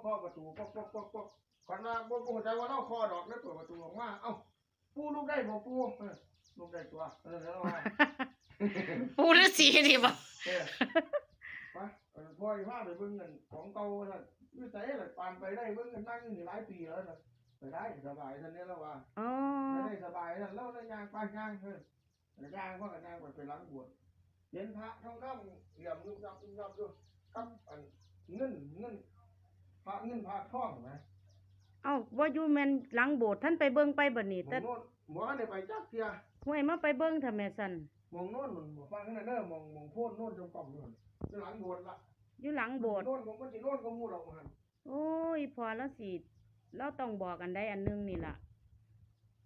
เคาะประตูป๊อกป๊อกป๊อกป๊อกขวัญว่าบ่บ่เข้าใจว่าเราเคาะดอกแล้วเปิดประตูออกมาเอ้าปูลูกได้บ่ปูเออลูกได้ตัวเออแล้วว่าปูฤาษีนี่บ่เออไปเออพ่ออีพาไปเบิ่งเงินของเก่าว่าซั่นอยู่ไสล่ะปานไปได้เบิ่งเงินนั่งอยู่นี่หลายปีแล้วน่ะไปได้สบายท่านนี้แล้วว่าอ๋อไม่ได้สบายนั่นแล้วแล้วย่างไปย่างเฮ้ยย่างเพราะกันย่างไปไปล้างบวชเห็นพระทองคำเหลี่ยมยุบยับยุบยับด้วยกับอันเงินเงิน พระเงินพระทองเห็นไหมเอ้าว่าอยู่แม่นหลังโบสถ์ท่านไปเบิ่งไปบัดนี้หมแต่องโน่นหมอได้ไปจักเทียห้วยมาไปเบิ่งถ้าแม่สั่นหมองโน่นมันบอกฟังนั่นเด้อหมองหมองโพ่นโน่นจงกล่อมโน่นจะหลังโบสถ์ละอยู่หลังโบสถ์โน่นของมันจะโน่นของมูเราหันโอ้ยพอแล้วสิเราต้องบอกกันได้อันหนึงนี่ล่ะ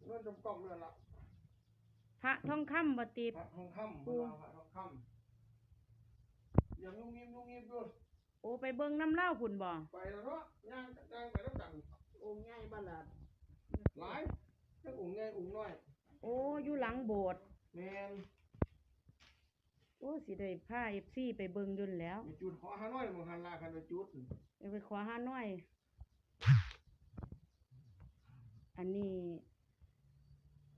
โน่นจงกล่อมนั่นละพระทองคำบ่ติพระทองคำเวลาพระทองคำอย่างนุ่งยิ้มนุ่งยิ้มด้วย โอ้ไปเบิ่งน้ำเล่าพุ่นบ่ไปแล้วเนาะย่างย่างไปแล้วกันองค์ใหญ่บ่ล่ะหลายทั้งอุ่งใหญ่อุ่งน้อยโอ้อยู่หลังโบสถ์แมนโอ้สิได้พา FC ไปเบิ่งอยุ่นนแหล้วไปจุดขอฮานอยมึงหันลาคันไปจุดเอาไปขอหาหน่อย อันนี้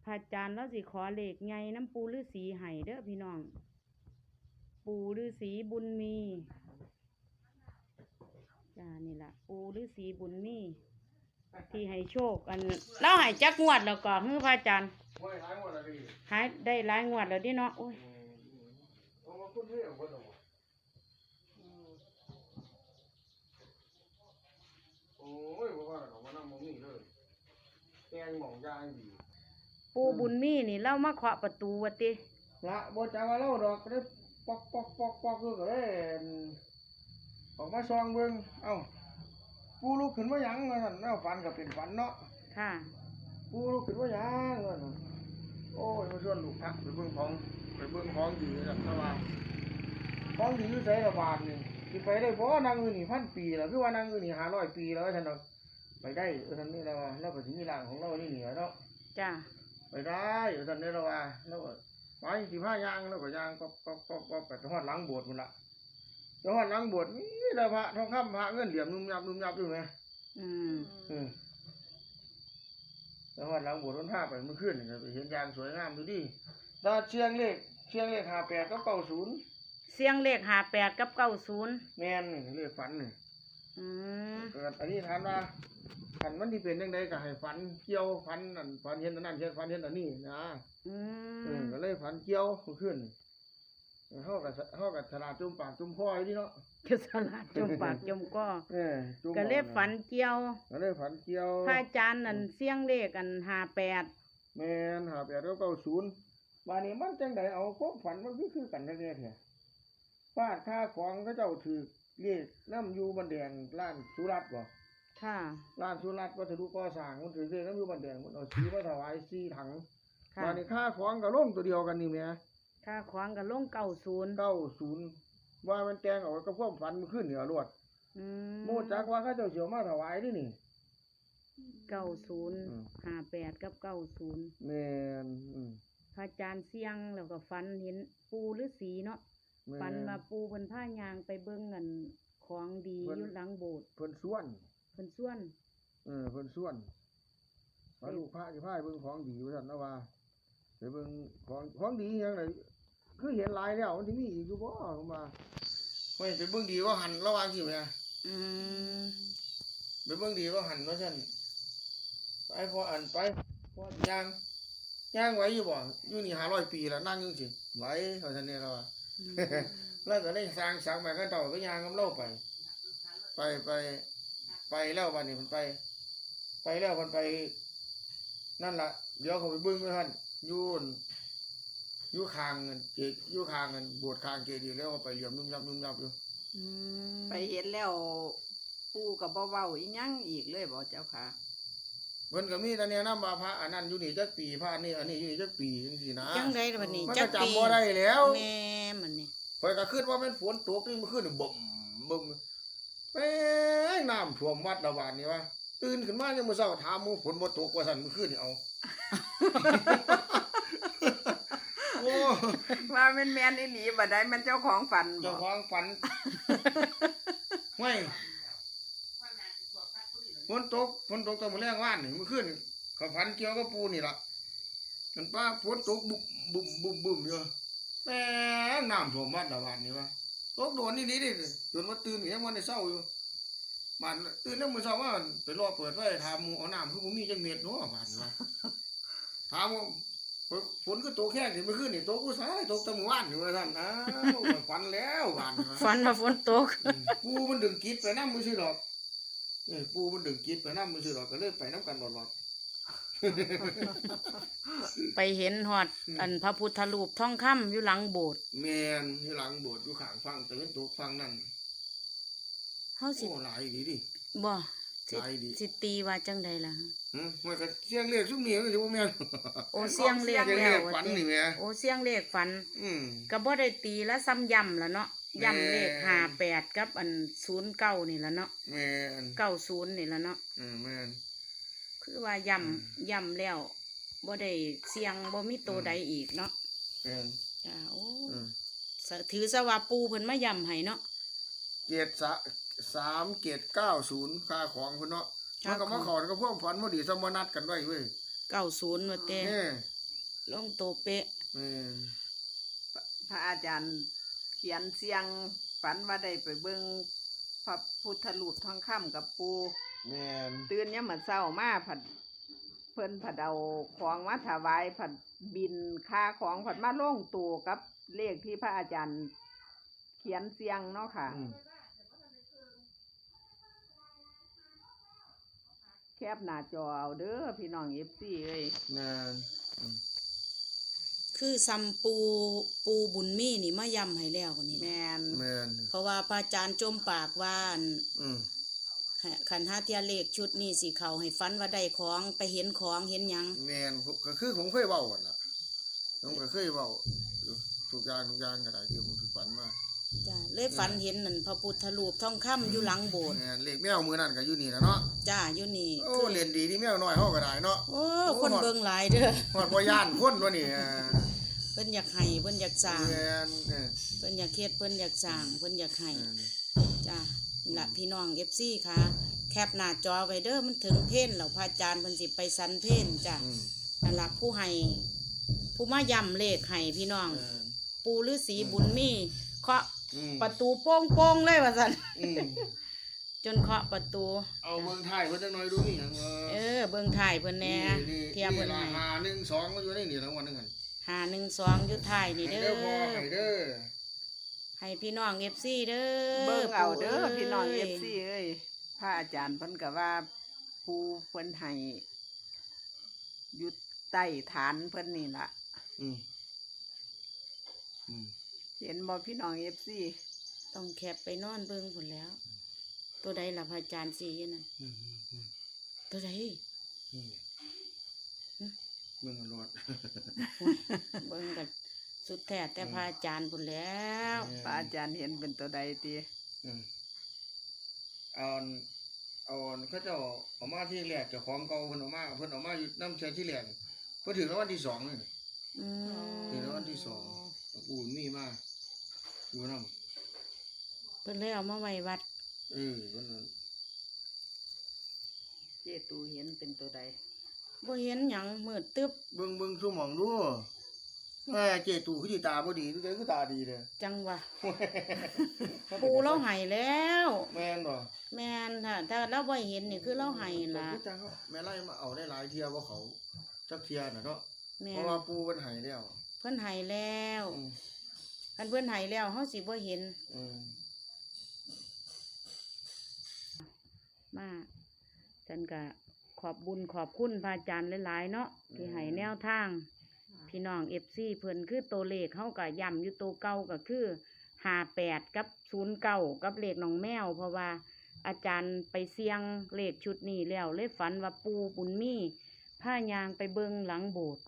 พระอาจารย์เราสิขอเลขไงน้ำปูฤาษีให้เด้อพี่น้อง ปูฤาษีบุญมี จ้านี่ล่ะปูฤาษีบุญมีที่ให้โชค อันเราให้จักงวดแล้วก็ฮือพระอาจารย์ไว้ท้ายหมดเลยหายได้หลายงวดแล้วดิเนาะโอ้ยเอามาคุณเรื่องคนหรอโอ้ยว่าเราว่าน้ำมันนี่เลยแกงหมองยางดีปูบุญมีนี่เรามาเคาะประตูว่าติละบ่จ้าว่าเราดอกก็ได้ปอกปอกปอกปอกคือก็ได้ ออกมาซองเบิ่งเอ้าปูลุกขึ้นมาหยังว่าซั่นเอ้าฝันก็เป็นฝันเนาะค่ะ ปูลุกขึ้นมาหยังว่าซั่นโอ้ยมาชวนลูกพระไปเบิ่งของไปเบิ่งของดีนั่นนะว่าของดีอยู่ไสละบาทนี่สิไปได้บ่นางอยู่นี่พันปีแล้วคือว่านางอยู่นี่500ปีแล้วท่านเนาะไปได้เออท่านนี่แล้วว่าเราก็สิมีร่างของเรานี่เหนือเนาะจ้าไปได้เออท่านนี่แล้วว่าแล้วก็ไปสิพายางแล้วก็ยางก็ก็ก็ก็ไปฮอดหลังโบสถ์พุ่นล่ะ ไปฮอดหลังโบสถ์นี่แหละพระทองคำพระเงินเหลี่ยมนุ่มยับนุ่มยับอยู่ไหมอืมอืมแล้วฮอดหลังโบสถ์มันพาไปเมื่อคืนนี่ก็ไปเห็นยางสวยงามดูดิตาเชียงเลขเชียงเลข58กับ90เสียงเลขหาแปดกับเก้าศูนย์แม่นนี่เลขฝันนี่อืมเกิดอันนี้ถามว่าฝันมันที่เป็นยังไงก็ให้ฝันเกี่ยวฝันนั่นฝันเห็นอันนั้นเห็นฝันเห็นอันนี้นะอืเออมก็เลยฝันเกี่ยวเมื่อคืนนี่ เฮากับเฮากับฉลาดจุ่มปากจุ่มคออยู่นี่เนาะจะสลัดจมปากจมก็ เออจุ่มก็เลยฝันเกี่ยวก็เลยฝันเกี่ยวพระอาจารย์นั่นเสียงเลขกันหาแปดแม่นหาแปดเก้าศูนย์บานนี้มันจังไดเอาความฝันมันคือคือกันแท้ๆแท้ฟาดค่าของเขาเจ้าถือเรียกน้ำอยู่บันแดงร้านสุรัตน์บ่ค่ะ ร้านสุรัตน์วัสดุก่อสร้างมันถือเรียกน้ำอยู่บันแดงมันเอาสีมาถวายสี่ถังค่ะ บานนี้ค่าของก็ลงตัวเดียวกันนี่แหม่ ค่าขวางกับลงเก้าศูนย์เก้าศูนย์ว่ามันแตงเอาไว้กับความฝันมันขึ้นเหนือรวดอืมโมจักว่าเขาเจ้าเสียวมาถวายนี่นี่ เก้าศูนย์อืมหาแปดกับเก้าศูนย์แม่นอืมพระอาจารย์เสียงแล้วก็ฝันเห็นปูฤาษีเนาะแม่ฝันมาปูเพิ่นผ้ายางไปเบิ่งเงินของดีอยู่หลังโบสถ์เพิ่นส่วนเพิ่นส่วน เออเพิ่นส่วนพระลูกพระสิพาไปเบิ่งของดีว่าซั่นนะว่าไปเบิ่งของของดีหยังได คือเห็นหลายแล้วมันสิมีอีกอยู่บ่ผมว่าเฮ้ยไปเบิ่งดีว่าหันระหว่างสิแม่อืมไปเบิ่งดีว่าหันว่าซั่นไปพออันไปพอย่างย่างไหวอยู่บ่อยู่นี่500ปีแล้วนั่งจังซี่ไหวว่าซั่นเนี่ยแล้วว่าอืมแล้วก็ได้สร้างสังไปก็เต่าก็ยางกับเล่าไป ไปไปไปแล้ววันนี้มันไป ไปแล้วมันไป นั่นละเดี๋ยวเขาไปเบิ้งด้วยท่านอยูน อยูคางเงินเจอยูคางเงินบวชคางเจดีย์แล้วก็ไปเหลี่ยมนุ่มยับนุ่มยับอยู่อืมไปเห็นแล้วปู่กับบ่เว้าอีหยังอีกเลยบ่เจ้าค่ะ เพิ่นก็มีแต่เนี่ยน้ำบาพระอันนั้นอยู่นี่จักปีพระอันนี้อันนี้อยู่นี่จักปีจังซี่นะจังไดล่ะบัดนี้มันจัก็กปีจำบ่ได้แล้วแม่มันนี่เพิ่นก็คิดว่ามันฝนตกนี่มันขึ้นบ่มบ่มแม่งน้ำท่วมวัดละบาดนี่วะตื่นขึ้นมายังมื้อเช้าถามหมู่ฝนบ่ตกว่าซั่นมื้อคืนนี่เอาโอ้ ว่าแม่นแม่นอีหลีบ่ได้มันเจ้าของฝันบ่เจ้าของฝันไม่ฝนตกฝนตกตอนมื้อแรงว่านนี่เมื่อคืนนี่เขาฝันเกี่ยวกับปูนี่ล่ะมันป้าฝนตกบุบบุบบุบบุบอยู่แม่งน้ำท่วมบ้านละบ้านนี่วะตกโดนนี่นี่ดิจนว่าตื่นก็ยังบ่ได้เศร้าอยู่บ้านตื่นแล้วมื้อเช้าว่าไปรอเปิดไฟถามหมู่เอาน้ำคือบ่มีจังเม็ดเนาะบ้านนี่วะถามว่า ฝนก็ตกแค่นี่เมื่อคืนนี่ตกกูสายตกแตะมื้อวานนี่ว่าซั่นอ้าวฝันแล้วบ้านนี่วะฝันว่าฝนตกอืมปูมันดึงกีดไปน้ำมือซื้อดอกเออปูมันดึงกีดไปน้ำมือซื้อดอกก็เลยไปน้ำกันหลอดไปเห็นหอดอืมอันพระพุทธรูปทองคำอยู่หลังโบสถ์ๆแมนที่หลังโบสถ์อยู่ข้างฟังแต่เป็นตกฟังนั่นเฮาสิโอ้หลายดีดิบ่ สิหลายดีสิตีว่าจังใดล่ะ หืมมันก็เสียงเรียกซุ่มนี่มันสิบ่แม่นโอ้เสียงเลขเสียงแล้เรีวยกฝันว่าตินี่แหม่โอ้เสียงเลขฝันอืม ก็บ่ได้ตีแล้วซ้ำย่ำละเนาะแม่ย่ำเลข58กับอัน09นี่ละเนาะแม่น90นี่ละเนาะเออแม่น คือว่าย่ำย่ำแล้วบ่ได้เสียงบ่มีตัวอืมใดอีกเนาะแม่นจ้าโอ้อืมสะถือซะว่าปูเพิ่นมาย่ำให้เนาะเกียรติสะ สามเกียรติเก้าศูนย์ค่าของเพิ่นเนาะค่ามันก็มาของ ขอกับพวกฝันบ่ดีสมนัดกันไว้เว้ย90ว่าแต่แม่ลงโตเป๊ะ แม่นพระอาจารย์เขียนเสียงฝันว่าได้ไปเบิ่งพระพุทธรูปทองคำกับปู แม่นตื่นยามมื้อเช้ามาผัดเพิ่นผัดเอาของมาถวายผัดบินค่าของผัดมาลงตู่กับเลขที่พระอาจารย์ เขียนเสียงเนาะค่ะ อืม แคบหน้าจอเอาเด้อพี่น้อง FC เอ้ยแม่นอืมคือซัมปูปูบุญมีนี่มาย่ำให้แล้วนี่แมแหละนแม่นเพราะว่าพระอาจารย์จมปากว่าอั่นอืมขันห้าเทียเลขชุดนี้สิเขาให้ฟันว่าได้ของไปเห็นของเห็นหยัง แม่นผมก็คือผมเคยเว้าหั่นล่ะผมก็เคยเว้าอยู่ทุกอย่างทุกอย่างก็ได้ที่ผมถูกฝันมา จ้าเลยฝันเห็นนั่นพระพุทธรูปทองคำอยู่หลังโบสถ์แม่นเลขแมวมือนั่นก็อยู่นี่นะเนาะจ้าอยู่นี่โอ้เล่นดีที่แมวน้อยเฮาก็ได้เนาะโอ้คนเบิ่งหลายเด้อฮอดบ่ย่านคนตัวนี้อ่าเพิ่นอยากให้เพิ่นอยากสร้างแม่นเออเพิ่นอยากเฮ็ดเพิ่นอยากสร้างเพิ่นอยากให้เออจ้านี่ละพี่น้อง FC ค่ะ แคปหน้าจอไว้เด้อมันถึงเพนแล้วพระอาจารย์เพิ่นสิไปสันเพนจ้าอืมนั่นล่ะผู้ให้ผู้มาย่ำเลขให้พี่น้อง เออ ปูฤาษีบุญมีเคาะ อืมประตูโป้งโป้งๆเลยว่าสันอืมจนเคาะประตู เอาเบิ่งท้ายเพิ่นจักหน่อยดูนี่หยังเออเออ เบิ่งถ่ายเพิ่นแหน่นี่เทียบเพิ่นนี่ให้ละหาหนึ่งสองมันอยู่ในนี่ทั้งวันนึงหั่นหาหนึ่งสองอยู่ถ่ายนี่ให้เด้เด้ออพ่อให้เด้อให้พี่น้องเอฟซีเด้อเบิ่งเอาเด้อปู่พี่น้องย FC เอ้ยพระอาจารย์เพิ่นก็ว่าผู้เพิ่นให้อยู่ใต้ฐานเพิ่นนี่ล่ะอืมอืม เห็นบ่พี่น้อง FC ต้องแคบไปนอนเบิ่งผลแล้ว ตัวใดล่ะพระอาจารย์สีอยู่นั่นอืมอืมตัวใดอืมเบิ่งเอารถเบิ่งกันสุดแท้แต่พระอาจารย์ผลแล้วพระอาจารย์เห็นเป็นตัวใดติอืมเอาอันเอาอันเขาเจ้าเอามาที่แรกเจ้าของเก่าเพิ่นเอามาเพิ่นเอามาอยู่น้ำเชื้อที่แรกเพิ่นถึงรางวัลที่สองนี่อืมถึงรางวัลที่สองปู่มีมา อยู่นำเพิ่นเลยเอามาไว้วัด เออวันนั้นเจตูเห็นเป็นตัวใดบ่เห็นหยังมืดตึ๊บเบิ่งเบิ่งซุหมองดูแม่เจตู่คือสิตาบ่ดีคือคือตาดีเด้อจังวะปูเราให้แล้ว แม่นบ่แม่นถ้าถ้าเราบ่เห็นนี่คือเราให้ล่ะคือจังเขาแม่ไล่มาเอาได้หลายเที่ยบ่เขาจักเที่ยน่ะเนาะแม่เพราะนว่าปู่เพิ่นให้แล้ว เพิ่นให้แล้ว อืม คันเพิ่นให้แล้วเฮาสิบ่เห็น อืมมาฉันก็ขอบบุญขอบคุณพระอาจารย์หลายๆ เนาะที่ให้แนวทาง พี่น้อง FC เพิ่นคือตัวเลขเฮาก็ย้ำอยู่ตัวเก่าก็คือ58กับ09กับเลขน้องแมว เพราะว่าอาจารย์ไปเสี่ยงเลขชุดนี้แล้วเลยฝันว่าปูบุญมีผ้ายางไปเบิงหลังโบสถ์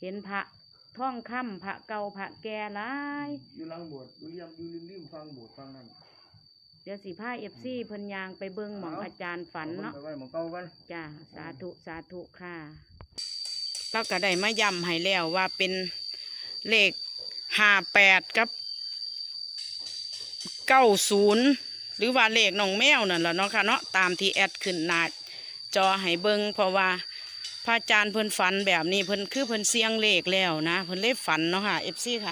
เห็นพระ ท่องค่ำพระเก่าพระแก่หลาย อยู่หลังโบสถ์อยู่เลียมอยู่ริมๆฟังโบสถ์ฟังนั่นเดี๋ยวสิพา FC เพิ่นยางไปเบิงหมองอาจารย์ฝันเนาะอไปไว้หม้องเก่ากัน จ้าสาธุ สาธุค่ะเราก็ได้มาย้ำให้แล้วว่าเป็นเลขห้าแปดกับเก้าศูนย์หรือว่าเลขน้องแมวนั่นแหละเนาะค่ะเนาะตามที่แอดขึ้นหน้าจอให้เบิ่งเพราะว่า พระอาจารย์เพิ่นฝันแบบนี้เพิ่นคือเพิ่นเสียงเลขแล้วนะเพิ่นเลขฝันเนาะค่ะเอฟซีค่ะ